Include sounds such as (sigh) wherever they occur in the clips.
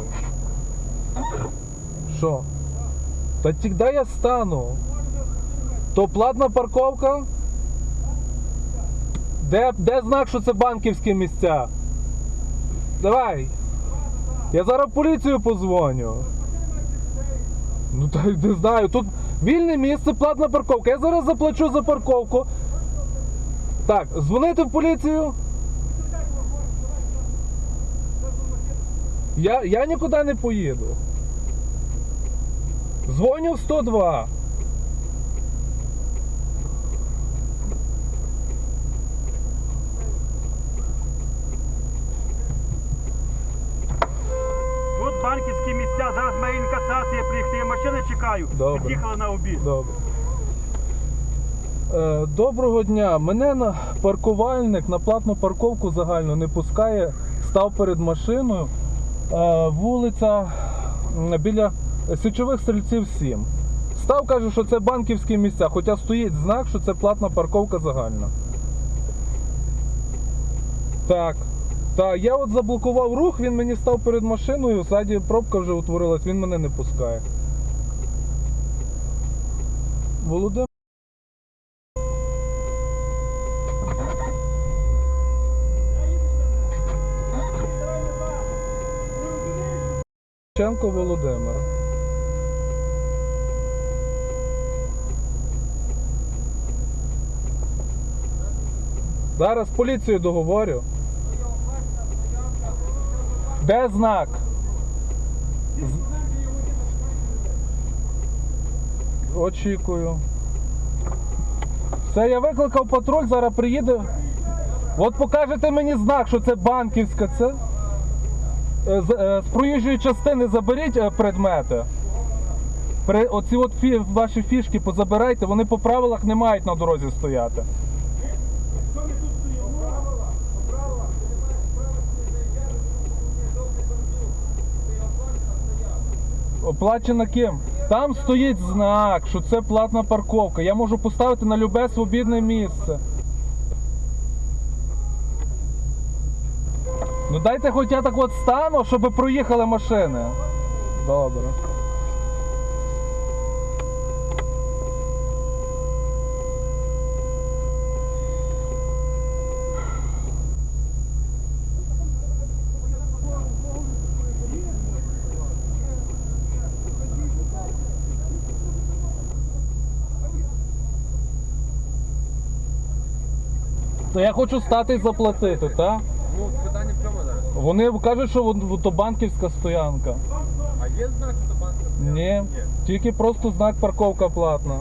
направо. Що? Та тільки я стану. То платна парковка? Де, де знак, що це банківські місця? Давай. Я зараз поліцію позвоню. Ну та не знаю. Тут вільне місце, платна парковка. Я зараз заплачу за парковку. Так, дзвонити в поліцію. Я, я нікуди не поїду. Дзвоню в 102. Тут банківські місця, зараз має інкасація приїхати, я машини чекаю. Добре. Під'їхали на обід. Добре. Е, Доброго дня. Мене на паркувальник на платну парковку загальну не пускає. Став перед машиною. Е, Вулиця біля січових стрільців 7. Став каже, що це банківські місця, хоча стоїть знак, що це платна парковка загальна. Так. Так, я от заблокував рух, він мені став перед машиною, ззаді пробка вже утворилась, він мене не пускає. Володимир. Ченко Володимир. Зараз з поліцією договорю. Де знак? Очікую. Все, я викликав патруль, зараз приїде. От покажете мені знак, що це банківська, це. Е, З, е, з проїжджої частини заберіть е, предмети. При, оці от фі, ваші фішки позабирайте, вони по правилах не мають на дорозі стояти. Оплачена ким? Там стоїть знак, що це платна парковка. Я можу поставити на любе свобідне місце. Ну дайте хоч я так от стану, щоб проїхали машини. Добре. То я хочу стати і заплатити, так? Ну, питання в чому зараз? Вони кажуть, що вон- то банківська стоянка. А є знак, що банк? Ні, тільки просто знак парковка платна.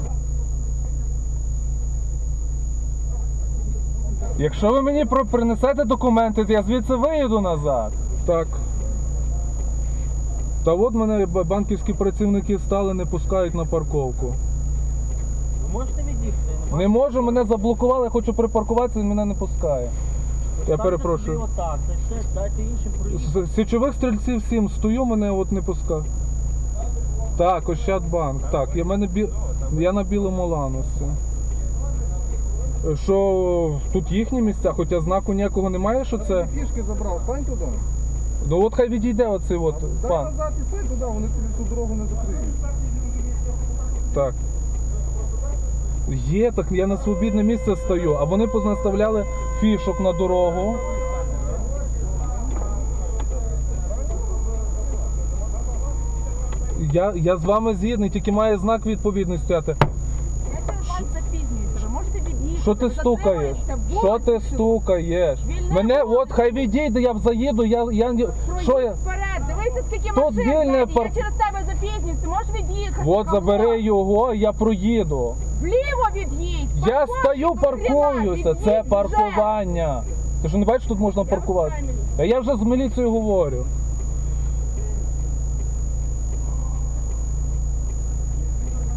Якщо ви мені про- принесете документи, то я звідси виїду назад. Так. Та от мене б- банківські працівники стали, не пускають на парковку. Ви можете від'їхати? Не можу, мене заблокували, хочу припаркуватися, він мене не пускає. Я перепрошую. Отак, це дайте іншим проїзд. З січових стрільців 7 стою, мене от не пускає. Так, Ощадбанк. Так, я, мене бі... я на білому ланусі. Що тут їхні місця, хоча знаку ніякого немає, що це. Фішки забрав, стань туди. Ну от хай відійде оцей от Дай пан. назад і стань туди, вони тобі ту дорогу не закриють. Так. Є, так я на свобідне місце стою, а вони познаставляли фішок на дорогу. Я, я з вами згідний, тільки має знак відповідний стояти. Ви можете від'їхати. Що ти ви стукаєш? затримуєтеся Що ти вулицю, стукаєш? Мене вулиця. от хай відійде, я заїду, я. я ні- що я. Вперед, дивися, скільки Тут машин вільне пар- я через тебе запізнююся, можеш від'їхати. От Кому? забери його, я проїду. Вліво від'їдь. Я стою, паркуюся, це паркування. Ти що не бачиш, тут можна паркувати? А я вже з міліцією говорю.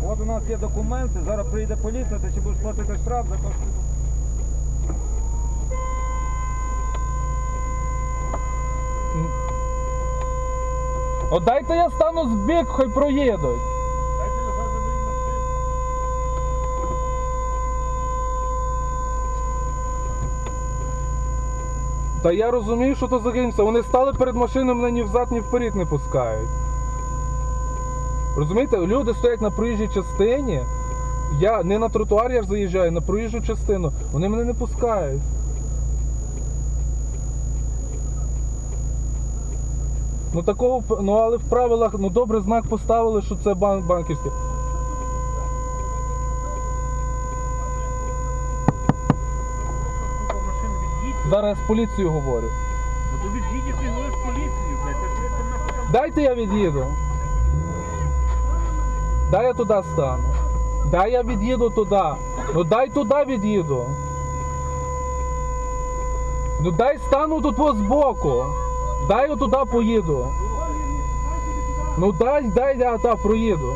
От у нас є документи, зараз прийде поліція, ти ще будеш платити штраф за те, що ти От дайте я стану з бік, хай проїдуть. Дайте назад заберіть машину. Та я розумію, що то загинься. Вони стали перед машиною, мене ні взад, ні вперед не пускають. Розумієте, люди стоять на проїжджій частині. Я не на тротуар я ж заїжджаю, на проїжджу частину. Вони мене не пускають. Ну такого, ну але в правилах, ну добре, знак поставили, що це банк банківський. Купа машин від'їдь. Зараз з поліцією говорю. Ну то від'їдь і говориш блядь. Та ти там нахуй там Дайте я від'їду. Дай я туди стану. Дай я від'їду туди. Ну дай туди від'їду. Ну дай стану тут ось збоку. Дай я туди поїду. Ну дай, дай я та проїду.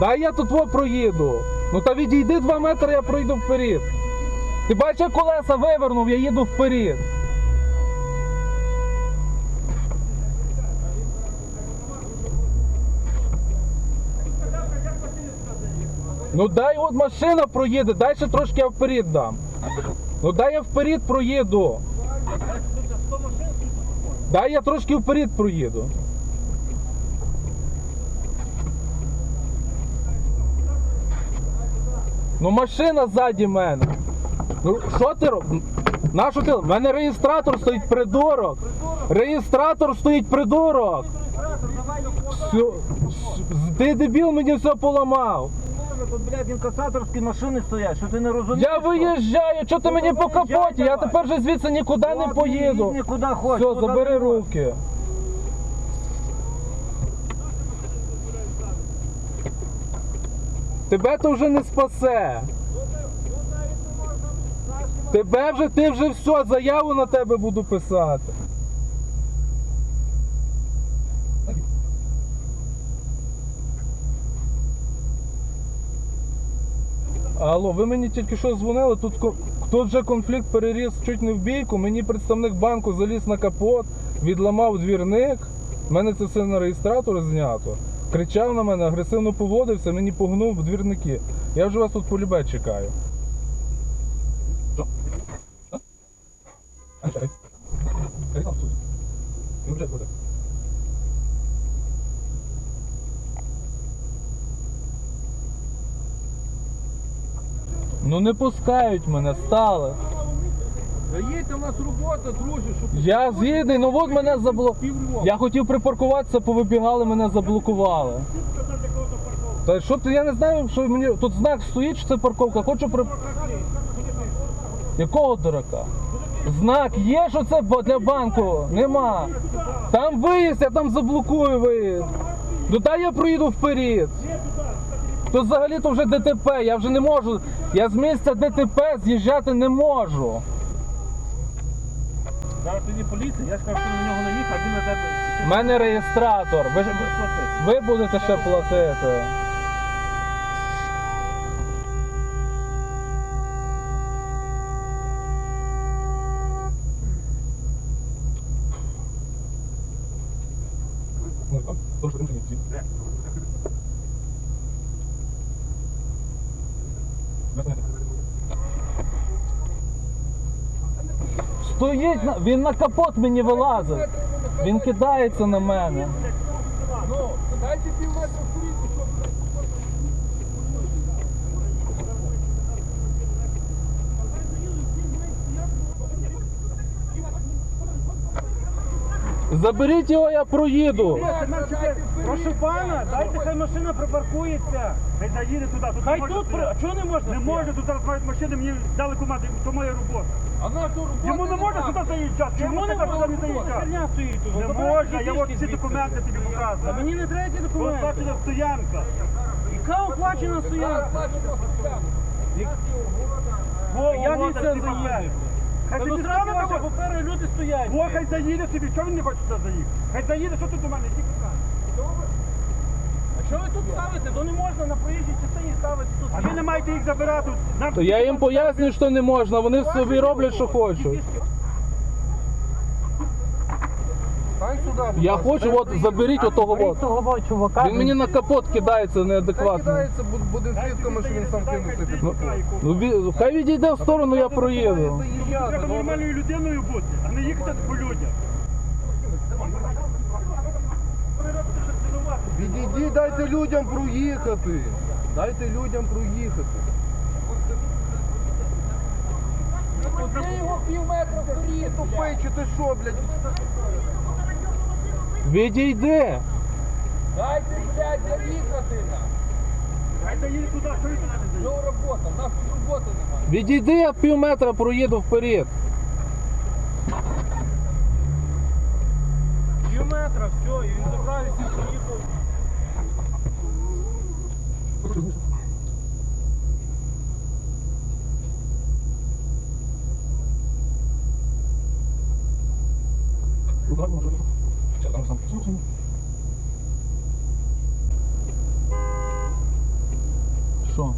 Дай я тут во проїду. Ну та відійди два метри, я пройду вперед. Ти бачиш, як колеса вивернув, я їду вперед. Ну дай от машина проїде, дай ще трошки я вперед дам. Ну дай я вперед проїду. Дай я трошки вперед проїду. Ну машина ззаді мене. Ну що ти робиш? Нащо ти? У мене реєстратор стоїть придурок. Реєстратор стоїть придурок. Все, ти дебіл мені все поламав. Тут, блядь, інкасаторські машини стоять, що ти не розумієш? Я виїжджаю, що ти мені по капоті? Я тепер вже звідси нікуди не поїду. Куди хочеш. Все, забери руки. Тебе то вже не спасе. Тебе вже, ти вже все, заяву на тебе буду писати. Алло, ви мені тільки що дзвонили, тут, тут вже конфлікт переріс чуть не в бійку. Мені представник банку заліз на капот, відламав двірник. У мене це все на реєстратор знято. Кричав на мене, агресивно поводився, мені погнув в двірники. Я вже вас тут полюбе чекаю. Ну не пускають мене, стали. Заїдьте, у нас робота, друже, щоб Я згідний, ну от мене заблокували. Я хотів припаркуватися, повибігали, мене заблокували. Та що ти, я не знаю, що мені. Тут знак стоїть, що це парковка. Хочу при. Якого дурака? Знак є, що це для банку? Нема. Там виїзд, я там заблокую виїзд. Ну дай я проїду вперед. Тут взагалі то вже ДТП, я вже не можу. Я з місця ДТП з'їжджати не можу. Зараз тоді поліція, я скажу, що на нього наїхав, він на тебе. У мене реєстратор. Ви, ж- ви будете ще платити. Стоїть, на- він на капот мені вилазить. Він кидається на мене. Ну, дайте пів Заберіть його, я проїду. Прошу пана, дайте хай машина припаркується. Хай заїде туди. Тут хай тут, а чого не можна? Не може, тут зараз мають машини, мені дали команду, то моя робота. А на ту роботу Йому не можна сюди заїжджати, йому не можна сюди заїжджати. Не можна, я от всі документи тобі показую. Мені не треба ті документи. Оплачена стоянка. Яка оплачена стоянка? Я не це ці папери. Хай Та тобі ну треба, скаже, щоб попереду люди стоять. О, хай заїде собі, чого він не хоче сюди заїхати? Хай заїде, що тут у мене? Які питання? А що ви тут ставите? То не можна на проїжджій частині ставити тут. А ви не маєте їх забирати. Нам То я їм пояснюю, що не можна, вони собі роблять, що хочуть. Будь Я ласка. хочу, от заберіть отого от. Того чувака. Він мені на капот кидається Хай неадекватно. кидається, бу- будемо свідками, що він сам кинувся під Ну, капот. ну, ві- хай відійде в сторону, я проїду. Заїжджати, Треба добре? нормальною людиною бути, а не їхати по людях. Відійдіть, дайте людям проїхати. Дайте людям проїхати. Ти його пів метра вперед, тупий, чи ти що, блядь? Відійди! Дайте, блядь, заїхати нам. Хай заїде туди, що ви туди? Що робота? Нас тут роботи немає. Відійди, я пів метра проїду вперед. Пів метра, все, і він забрав і поїхав. Що?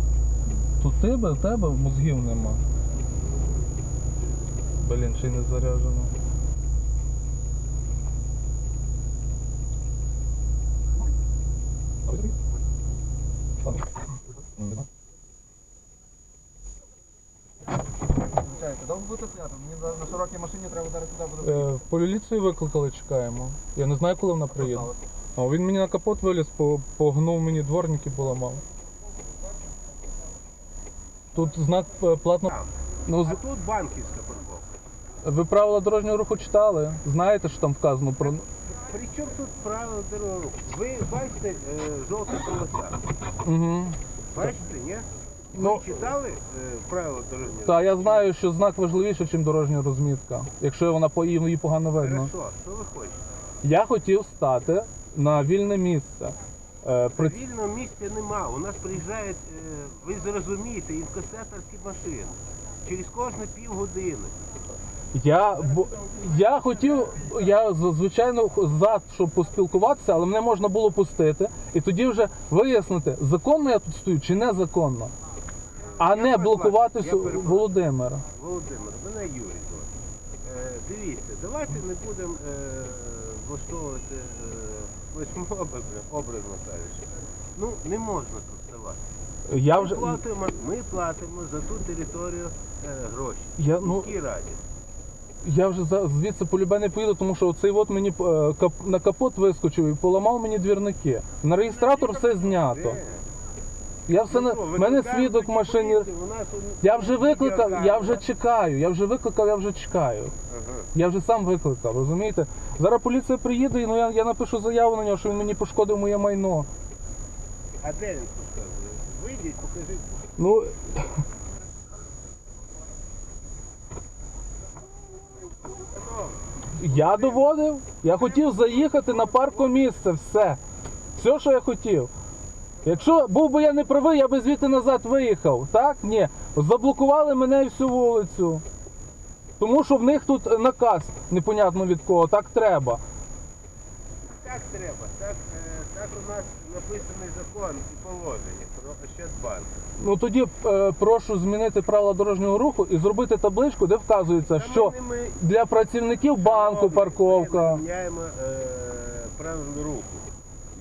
Тут тебе, в тебе мозгів нема. Блін, ще й не заряджено. Довго буде стояти? Мені на, широкій машині треба зараз сюди буде Е, поліцію викликали, чекаємо. Я не знаю, коли вона приїде. А він мені на капот виліз, погнув мені дворники поламав. Тут знак е, платно. Ну, з- А тут банківська парковка. ви правила дорожнього руху читали? Знаєте, що там вказано про. При чому тут правила дорожнього руху? Ви бачите е, жовта полоса? Угу. Бачите, ні? Ну, Ви читали е, правила дорожнього руху? та я знаю, що знак важливіше, ніж дорожня розмітка. Якщо вона по її погано видно. Хорошо, що ви хочете? Я хотів стати на вільне місце. Е. Вільного місця нема. У нас приїжджають, е, ви зрозумієте, інкасаторські машини. Через кожні півгодини. Я, бо, я хотів, я звичайно за, щоб поспілкуватися, але мене можна було пустити і тоді вже вияснити, законно я тут стою чи незаконно. А не блокувати я Су- перепрошую. Володимира. Володимир, мене Юрій звати. Е, дивіться, давайте не будемо е, влаштовувати е, флешмоби, бля, образно кажучи. Ну, не можна тут ставати. Я Ми вже платимо, ми платимо за ту територію е, гроші. Я, ну- міській раді. я вже за- звідси полюбе не поїду, тому що оцей от мені е, кап, на капот вискочив і поламав мені двірники. На реєстратор все знято. Де? Я все Ну на в мене свідок в машині. Я вже викликав, я вже чекаю. Я вже викликав, я вже чекаю. Я вже сам викликав, розумієте? Зараз поліція приїде, і ну я, я напишу заяву на нього, що він мені пошкодив моє майно. А де він показує? Вийдіть, покажіть. Ну. Я доводив, я хотів заїхати на паркомісце, все. Все, що я хотів. Якщо був би я не правий, я би звідти назад виїхав. Так? Ні. Заблокували мене і всю вулицю. Тому що в них тут наказ непонятно від кого, так треба. Так треба. Так, е, так у нас написаний закон і положення про Ощадбанк. Ну тоді е, прошу змінити правила дорожнього руху і зробити табличку, де вказується, Та що ми- для працівників банку парковка. Ми міняємо е, правила руху.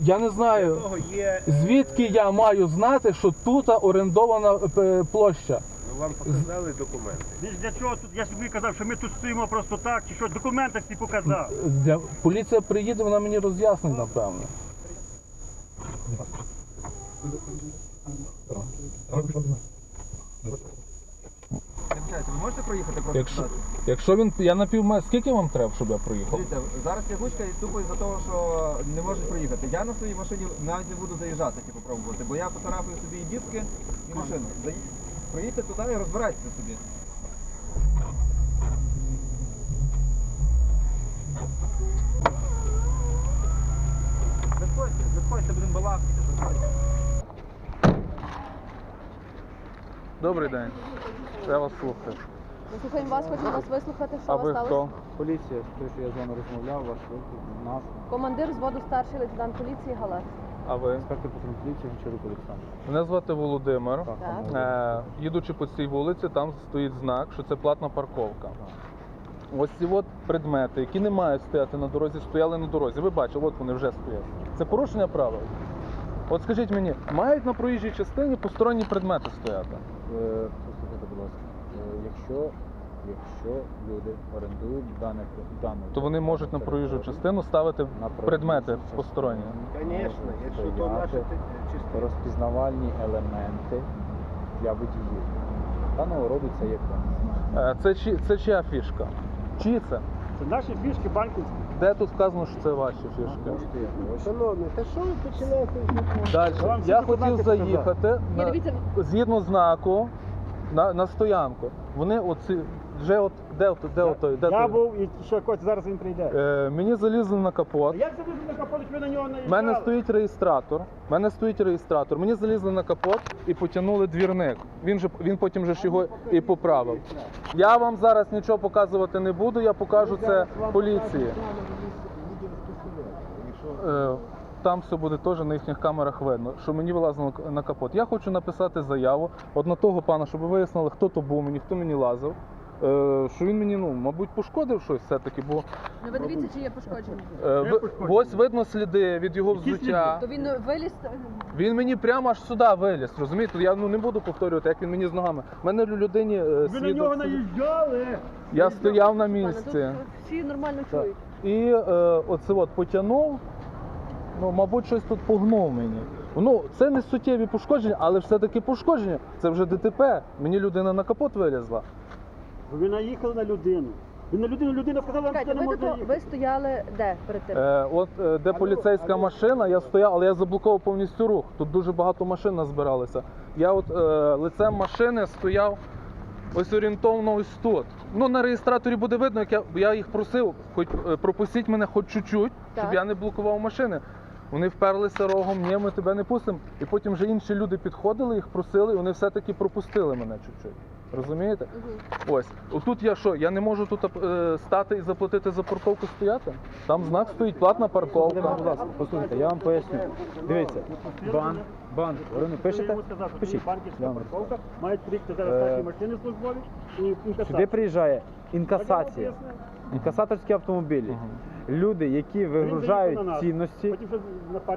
Я не Для знаю, того є... е, звідки я маю знати, що тут орендована е, площа. Ну, вам показали документи. Ж для чого тут? Я собі казав, що ми тут стоїмо просто так, чи що, документи всі показав. Для... Поліція приїде, вона мені роз'яснить, напевно. Можете проїхати просто Якщо, туди? якщо він. Я на півме. Скільки вам треба, щоб я проїхав? Дивіться, зараз тягучка і тупо із-за того, що не можуть проїхати. Я на своїй машині навіть не буду заїжджати, типу, пробувати, бо я поцарапаю собі і дітки, і машину. Заї- Проїдьте туди і розбирайтеся собі. Заходьте, заходьте, будемо балакати. заходьте. Добрий день. Я вас слухаю. Ми слухаємо вас, хочемо вас вислухати, що А ви сталося. хто? Поліція, той, що я з вами розмовляв, ваш виклик, нас, Командир взводу старший лейтенант поліції Галер. А ви? інспектор патрульної поліції Гончарук Олександр. Мене звати Володимир. Так, Так. там, Е, їдучи по цій вулиці, там стоїть знак, що це платна парковка. ось ці от предмети, які не мають стояти на дорозі, стояли на дорозі. Ви бачили, от вони вже стоять. Це порушення правил. От скажіть мені, мають на проїжджій частині посторонні предмети стояти? Е, Послухайте, будь ласка, е, якщо, якщо люди орендують дане дану, То вони можуть на проїжджу частину ставити предмети посторонні. Звісно, якщо то чисто. розпізнавальні елементи для водіїв. Даного роду це є. Е, Це, це чия фішка? Чиї це? Це наші фішки банківські. Де тут сказано, що це ваші фішки? Шановні, та що ви починаєте? Далі. Я вам Я всі документи хотів заїхати Ні, на, дивіться, згідно знаку на, на стоянку. Вони оці вже от де от де от той, де Я той? був і ще когось зараз він прийде. Е, мені залізли на капот. Як це на капот, ви на нього У мене стоїть реєстратор. У мене стоїть реєстратор. Мені залізли на капот і потягнули двірник. Він же він потім же ж його і поправив. Я вам зараз нічого показувати не буду. Я покажу це поліції. Е, Там все буде теж на їхніх камерах видно, що мені вилазило на капот. Я хочу написати заяву от на того пана, щоб ви вияснили, хто то був мені, хто мені лазив. Е, Що він мені, ну, мабуть, пошкодив щось все-таки, бо ну ви дивіться, чи є пошкодження. е, ви- ось видно сліди від його взуття. То він виліз. Він мені прямо аж сюди виліз, розумієте? Я ну не буду повторювати, як він мені з ногами. У мене людині е, Ви на нього наїжджали. Я стояв на Пане, місці. тут всі нормально чують. І е, оце от потягнув. Ну, мабуть, щось тут погнув мені. Ну, це не суттєві пошкодження, але все-таки пошкодження. Це вже ДТП. Мені людина на капот вилізла. Ви наїхали на людину. Ви на людину, людина сказала, вам Чекайте, не ви, можна тут, їхати. ви стояли де перед тим? Е, от е, де поліцейська машина, я стояв, але я заблокував повністю рух. Тут дуже багато машин назбиралося. Я от е, лицем машини стояв ось орієнтовно ось тут. Ну на реєстраторі буде видно, як я, я їх просив, хоч е, пропустіть мене хоч чуть-чуть, щоб Так. я не блокував машини. Вони вперлися рогом, ні, ми тебе не пустимо. І потім вже інші люди підходили, їх просили, і вони все-таки пропустили мене чуть-чуть. Розумієте? Ось. Отут я що, я не можу тут е, стати і заплатити за парковку стояти? Там знак стоїть платна парковка. Будь ласка, послухайте, я вам поясню. Дивіться, бан, бан, ви пишете? Пишіть. банківська Я вам парковка, мають приїхати зараз Е, наші машини службові і. Сюди приїжджає інкасація, інкасаторські автомобілі. Люди, які вигружають цінності,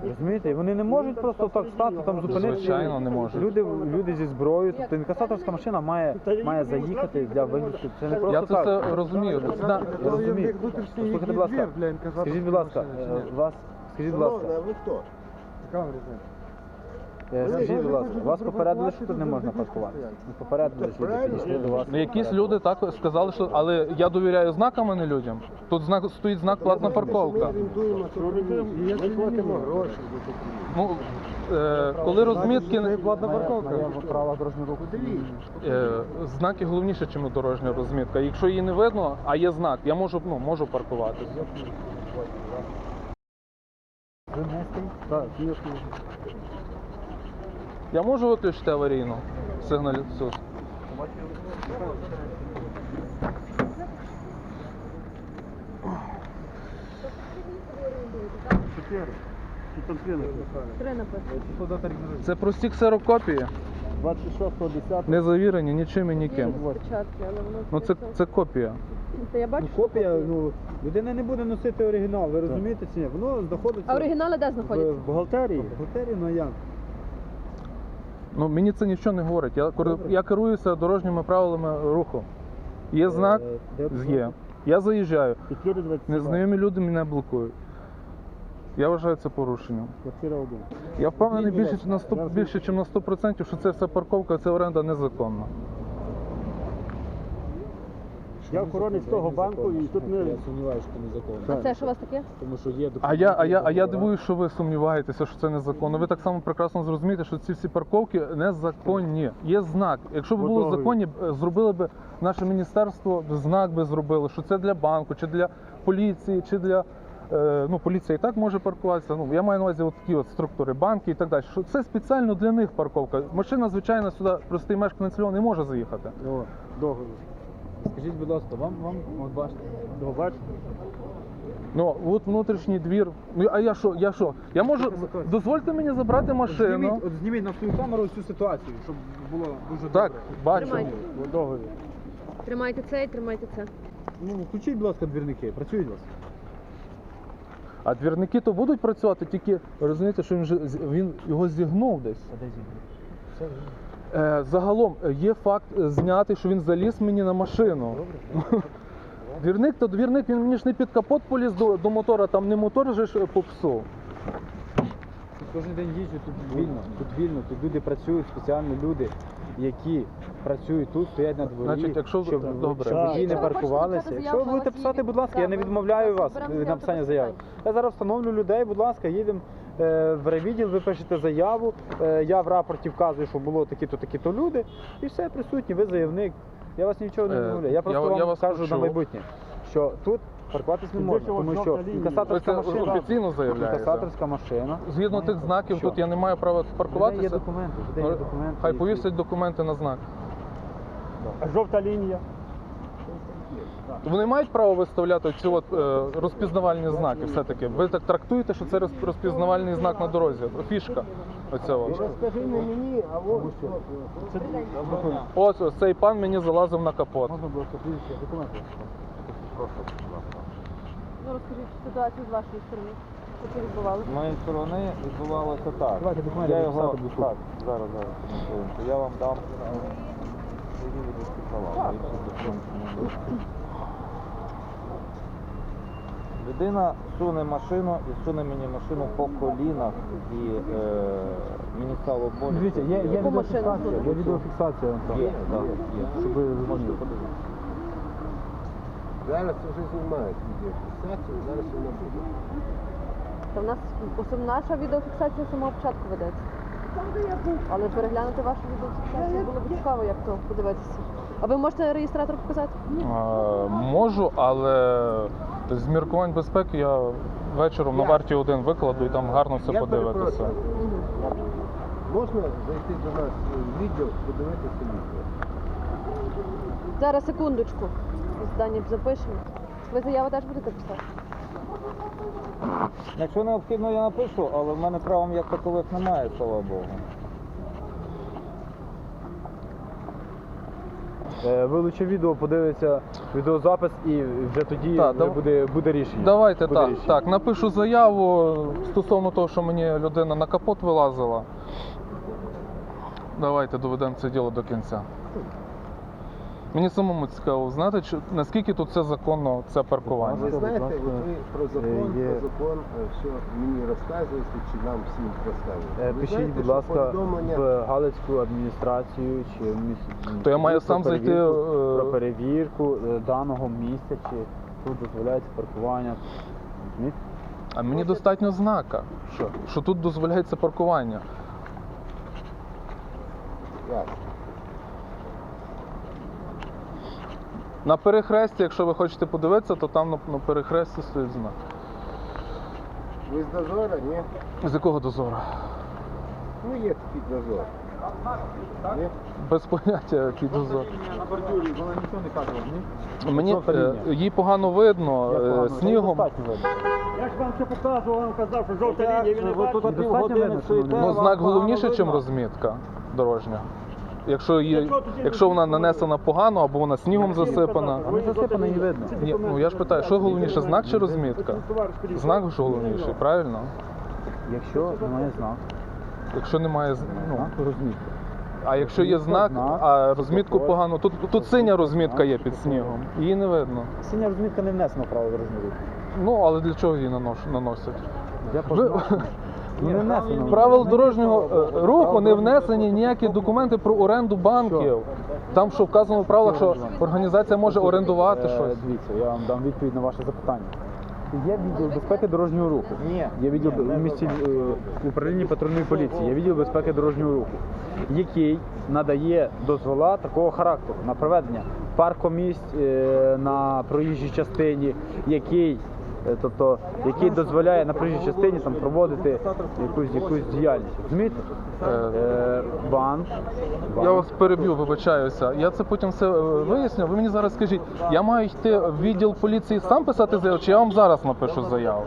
розумієте, вони не можуть просто так стати, там зупинитися. Звичайно, не можуть. Люди, люди зі зброєю, тобто інкасаторська машина має, має заїхати для вигрузки. Це не Я просто це так. все розумію. Зна- Я розумію. Послухайте, будь ласка, скажіть, будь ласка, е, вас, скажіть, будь ласка, ви хто? е, скажіть, будь ласка, вас попередили, що тут не можна паркуватися? Ну, Попередили, що люди підійшли до вас. Ну, Якісь люди так сказали, що але я довіряю знакам, а не людям. Тут знак стоїть знак платна парковка. Ми платимо гроші. Ну е, коли розмітки Платна парковка. Права дорожнього руху. е, знаки головніше, ніж дорожня розмітка. Якщо її не видно, а є знак, я можу ну можу паркуватися. Так, Я можу виключити аварійну сигналізацію? Це прості ксерокопії, 26-го, 10 не завірені нічим і ніким. Ну це, це копія. Та я бачу. Ну, копія, ну, людина не буде носити оригінал, ви розумієте чи ні? Воно знаходиться А оригінали де в, знаходяться? в бухгалтерії. В бухгалтерії, ну а як? Ну мені це нічого не говорить. Я, кор- я керуюся дорожніми правилами руху. Є знак, Е, де- є. Я заїжджаю. Петлюри 20. Незнайомі люди мене блокують. Я вважаю це порушенням. Квартира 1. Я впевнений більше, на 100, більше, ніж на 100%, що це все парковка, це оренда незаконна. Я охоронець того банку і тут ми... Я сумніваюся, що це незаконно. А це що у вас таке? Тому що є А я, а я, а я дивуюсь, що ви сумніваєтеся, що це незаконно. Ви так само прекрасно зрозумієте, що ці всі парковки незаконні. Є знак. Якщо б було Готовий. законні, б, е, зробили б наше міністерство, б знак би зробило, що це для банку, чи для поліції, чи для. е, Ну, поліція і так може паркуватися. Ну, я маю на увазі от такі от структури, банки і так далі. Що це спеціально для них парковка. Машина, звичайно, сюди простий мешканець Львова не може заїхати. О, договір. Скажіть, будь ласка, вам, вам от бачите, Договір, бачите? Ну, от внутрішній двір. Ну, а я що? Я що? Я можу. Дозвольте мені забрати машину. зніміть, от зніміть на свою камеру цю ситуацію, щоб було дуже Так, добре. бачу. Тримайте. Договір. Тримайте це і тримайте це. Ну, включіть, будь ласка, двірники, працюють у вас. А двірники то будуть працювати, тільки розумієте, що він, же, з- він його зігнув десь. Е, загалом е, є факт е, знятий, що він заліз мені на машину. (laughs) Двірник то двірник, він мені ж не під капот поліз до, до мотора, там не мотор же ж е, попсув. Тут кожен день їжджу, тут вільно, тут вільно, тут люди працюють, спеціально люди, які працюють тут, стоять на дворі, Значить, якщо- щоб, добре. щоб водії не Якщо ви хочете паркувалися. Якщо заяву, ви будете писати, будь ласка, я не відмовляю вас беремо від написання заяви. Я зараз встановлю людей, будь ласка, їдемо е, в райвідділ, ви пишете заяву, е, я в рапорті вказую, що було такі-то, такі-то люди, і все присутні, ви заявник. Я вас нічого не Е, відмовляю. Я я- просто я вам вас кажу почув. на майбутнє, що тут паркуватись не можна, тому що. Ви інкасаторська це машина. офіційно заявляєте? Інкасаторська машина. Згідно тих знаків, Що? тут я не маю права Людей Є паркуватися. документи, є документи. Хай повісять документи на знак. Жовта лінія. Вони мають право виставляти ці от, е, розпізнавальні знаки все-таки. Ви так трактуєте, що це роз- розпізнавальний знак на дорозі. Фішка. Оця от. Розкажи не мені, а от Ось ось цей пан мені залазив на капот. Можна було прізвище, документи. Ну розкажіть ситуацію з вашої сторони. Що це відбувалося? З моєї сторони відбувалося так. Давайте документи я написати його буду. так, зараз, зараз. Я вам дам е, Людина суне машину і суне мені машину по колінах і е, мені стало боляче. Дивіться, є, є Яку відеофіксація, є відеофіксація. там. Є, так, є. Щоб ви розуміли. Зараз вже знімають відеофіксацію, зараз вона буде. Та в нас наша відеофіксація з самого початку ведеться. Але переглянути вашу відеофіксацію було б цікаво, як то подивитися. А ви можете реєстратор показати? Е, Можу, але з міркувань безпеки я вечором на варті один викладу і там гарно все Я подивитися. перепрошую. Можна зайти до нас в відділ, подивитися відео? Зараз секундочку. Дані запишемо. Ви заяву теж будете писати? Якщо необхідно, я напишу, але в мене правом як такових немає, слава Богу. Е, Вилучив відео, подивиться відеозапис і вже тоді Так, дав- буде, буде рішення. Давайте Буде так, рішення. так, напишу заяву стосовно того, що мені людина на капот вилазила. Давайте доведемо це діло до кінця. Мені самому цікаво знати, чи, наскільки тут це законно, це паркування. Ви знаєте, от ви про закон, е, є- про закон е, все мені розказуєте, чи нам всім Е, розказуєте. Ви Пишіть, знаєте, будь що ласка, повідомлення в Галицьку адміністрацію чи в міс- То я маю про сам зайти, перевірку- е, про перевірку е, даного місця, чи тут дозволяється паркування. Розумієте? А мені достатньо знака, що, що тут дозволяється паркування. Як? На перехресті, якщо ви хочете подивитися, то там на, на перехресті стоїть знак. Ви з дозора, ні? З якого дозору? Ну є такий дозор. Ні? Без поняття, який дозор. На бордюрі, вона нічого не каже, ні? Мені Жовта е, їй погано видно е, погано? снігом. Я ж вам це показував, вам казав, що жовта лінія, він не тут бачить. Ну, знак головніше, ніж розмітка дорожня. Якщо, є, якщо вона нанесена погано або вона снігом засипана. Вона засипана і видно. Ні, ну я ж питаю, що головніше, знак чи розмітка? Знак ж головніший, правильно? Якщо немає знаку, Якщо немає ну, знак розмітка. а якщо є знак, Знак, а розмітку погано, тут, тут синя розмітка є під снігом, її не видно. Синя розмітка не внесена в право дорожнього руху. Ну, але для чого її нанош- наносять? Позначено? Ну, не внесено. Правил дорожнього е, руху не внесені ніякі документи про оренду банків. Там що вказано в правилах, що організація може орендувати Е, щось. Дивіться, я вам дам відповідь на ваше запитання. Є відділ безпеки дорожнього руху. Ні. Є відділ у місті е, управління патрульної поліції, є відділ безпеки дорожнього руху, який надає дозвола такого характеру на проведення паркомісць е, на проїжджій частині, який е, тобто який дозволяє на проїжджій частині там проводити якусь якусь діяльність. Розумієте? Е, банк. Я вас переб'ю, вибачаюся. Я це потім все е, виясню. Ви мені зараз скажіть, я маю йти в відділ поліції сам писати заяву, чи я вам зараз напишу заяву?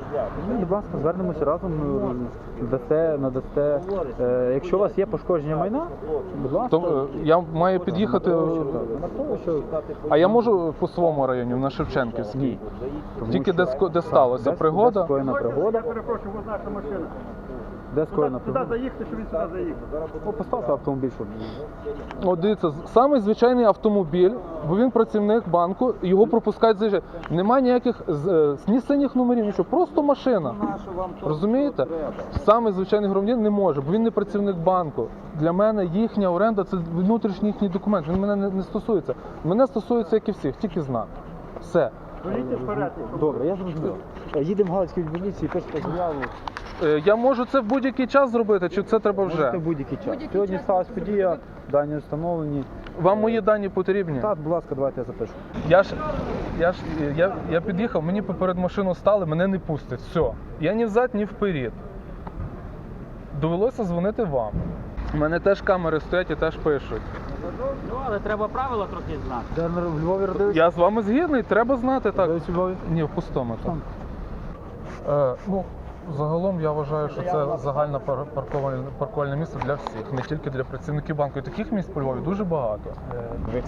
Ну, будь ласка, звернемося разом, е, дасте, надасте. Е, якщо у вас є пошкодження майна, будь ласка. То е, я маю під'їхати. е, А я можу по своєму районі, на Шевченківській. Тільки де, ско- де сталося де- пригода. Де скоєна пригода. Перепрошую, ось наша машина. Де скоєна Сюди пригода. заїхати, що він сюди заїхав. Ну, поставте автомобіль, щоб От дивіться, самий звичайний автомобіль, бо він працівник банку, його пропускають заїжджати. Немає ніяких з- е, ні синіх номерів, нічого, просто машина. Розумієте? Самий звичайний громадянин не може, бо він не працівник банку. Для мене їхня оренда це внутрішній їхній документ. Він мене не, не стосується. Мене стосується, як і всіх, тільки знак. Все. Вперед. Добре, я зрозумів. Їдемо в Галицькій поліції, пишете заяву. Е, Я можу це в будь-який час зробити, чи це треба Можете вже? в будь-який час. Сьогодні сталася подія, дані встановлені. Вам мої дані потрібні? Так, будь ласка, давайте я запишу. Я ж я ж я, я під'їхав, мені поперед машину стали, мене не пустять. Все. Я ні взад, ні вперед. Довелося дзвонити вам. У мене теж камери стоять і теж пишуть. Ну, але треба правила трохи знати. Де в Львові родився? Я з вами згідний, треба знати так. Львові? Ні, в пустому так. Е, ну, загалом я вважаю, що це загальне парковальне, паркувальне місце для всіх, не тільки для працівників банку. І таких місць по Львові дуже багато.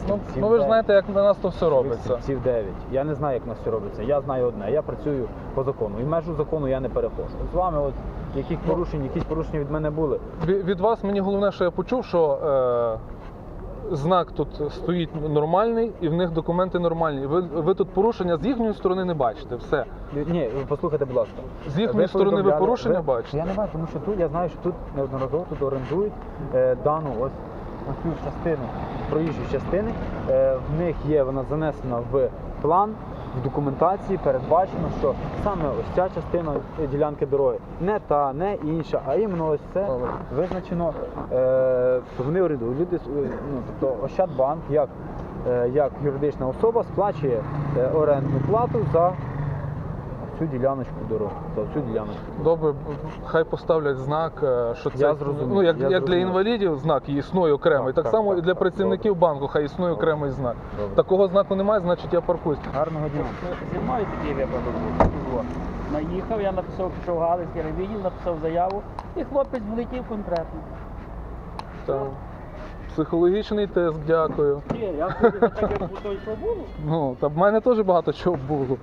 Ну, ну ви ж знаєте, як на нас то все робиться. Сів 9. Я не знаю, як у нас все робиться. Я знаю одне. Я працюю по закону. І межу закону я не перехожу. З вами, от яких порушень, якісь порушення від мене були. Від вас мені головне, що я почув, що е, знак тут стоїть нормальний і в них документи нормальні. Ви, ви тут порушення з їхньої сторони не бачите. Все. Ні, послухайте, будь ласка. З їхньої сторони ви порушення ви- бачите? Я не бачу, тому що тут я знаю, що тут неодноразово тут орендують е, дану ось цю частину проїжджої частини. Е, в них є вона занесена в план. В документації передбачено, що саме ось ця частина ділянки дороги, не та, не інша, а іменно ось це визначено. Е, вони орендують. Люди, е, ну, тобто Ощадбанк, як, е, як юридична особа, сплачує е, орендну плату за цю діляночку дороги. За цю діляночку. Добре, хай поставлять знак, е, що це Я зрозумів, ну як, я як для зрозумів. інвалідів знак існує окремий, так, Так, само так, і для так, працівників банку хай існує окремий знак. Добре. Такого знаку немає, значить я паркуюсь. Гарного дня. Зі мною такий випадок був. Наїхав, я написав, пішов в Галицький ревідділ, написав заяву, і хлопець влетів конкретно. Так. Психологічний тест, дякую. Ні, я ходив так, як у той, що було. Ну, та в мене теж багато чого було.